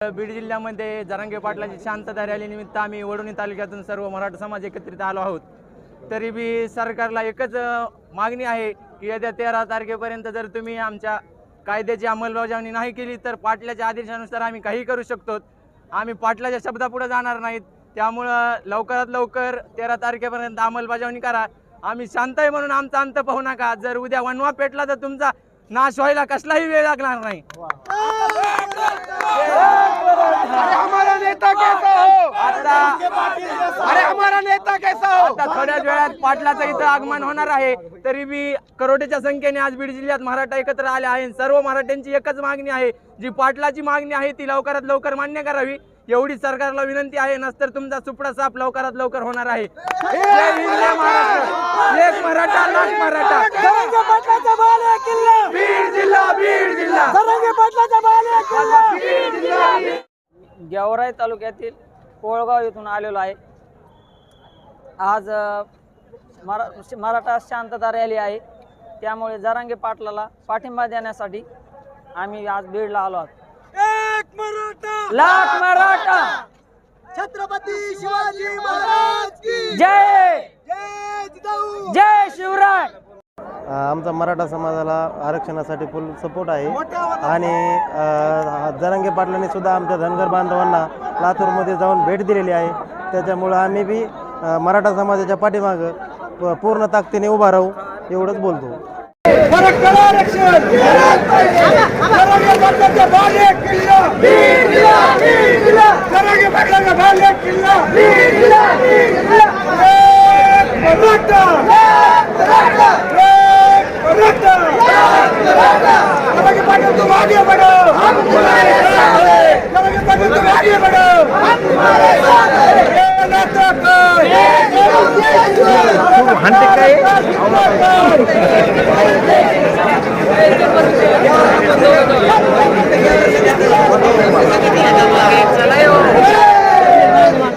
बीड जिल्ह्यामध्ये जरांगे पाटलाची शांतता रॅलीनिमित्त आम्ही वडोणी तालुक्यातून सर्व मराठा समाज एकत्रित आलो आहोत. तरी बी सरकारला एकच मागणी आहे की येत्या तेरा तारखेपर्यंत जर तुम्ही आमच्या कायद्याची अंमलबजावणी नाही केली तर पाटलाच्या आदेशानुसार आम्ही काही करू शकतो. आम्ही पाटलाच्या शब्दापुढे जाणार नाहीत. त्यामुळं लवकरात लवकर तेरा तारखेपर्यंत अंमलबजावणी करा. आम्ही शांत आहे म्हणून आमचा अंत पाहू नका. जर उद्या वनवा पेटला तर तुमचा नाश व्हायला कसलाही वेळ लागणार नाही अरे हमारा नेता कैसा हो आता अरे हमारा नेता कैसा हो आता थोड्याच वेळात पाटलाचं इथं आगमन होणार आहे. तरी बी करोडच्या संख्येने आज बीड जिल्ह्यात मराठा एकत्र आले आहे सर्व मराठ्यांची एकच मागणी आहे. जी पाटलाची मागणी आहे ती लवकरात लवकर मान्य करावी. एवढी सरकारला विनंती आहे नसतर तुमचा सुपडा साफ लवकरात लवकर होणार आहे. एक मराठा लाख मराठा. तरंगे पाटलाचा बाल आहे किल्ला. बीड जिल्हा बीड जिल्हा. तरंगे पाटलाचा बाल आहे किल्ला. बीड जिल्हा गेवराई तालुक्यातील कोळगाव येथून आलेलो आहे. आज मरा मराठा शांतता रॅली आहे. त्यामुळे जरांगे पाटलाला पाठिंबा देण्यासाठी आम्ही आज बीडला आलो आहोत. एक मराठा! लाख मराठा! छत्रपती शिवाजी महाराज की जय! जय जिजाऊ! जय शिवराय! आमचा मराठा समाजाला आरक्षणासाठी फुल सपोर्ट आहे. आणि जरांगे पाटलांनी सुद्धा आमच्या धनगर बांधवांना लातूरमध्ये जाऊन भेट दिलेली आहे. त्याच्यामुळं आम्ही बी मराठा समाजाच्या पाठीमागं पूर्ण ताकदीने उभा राहू एवढंच बोलतो. मराठा. आरक्षण అంతకాయ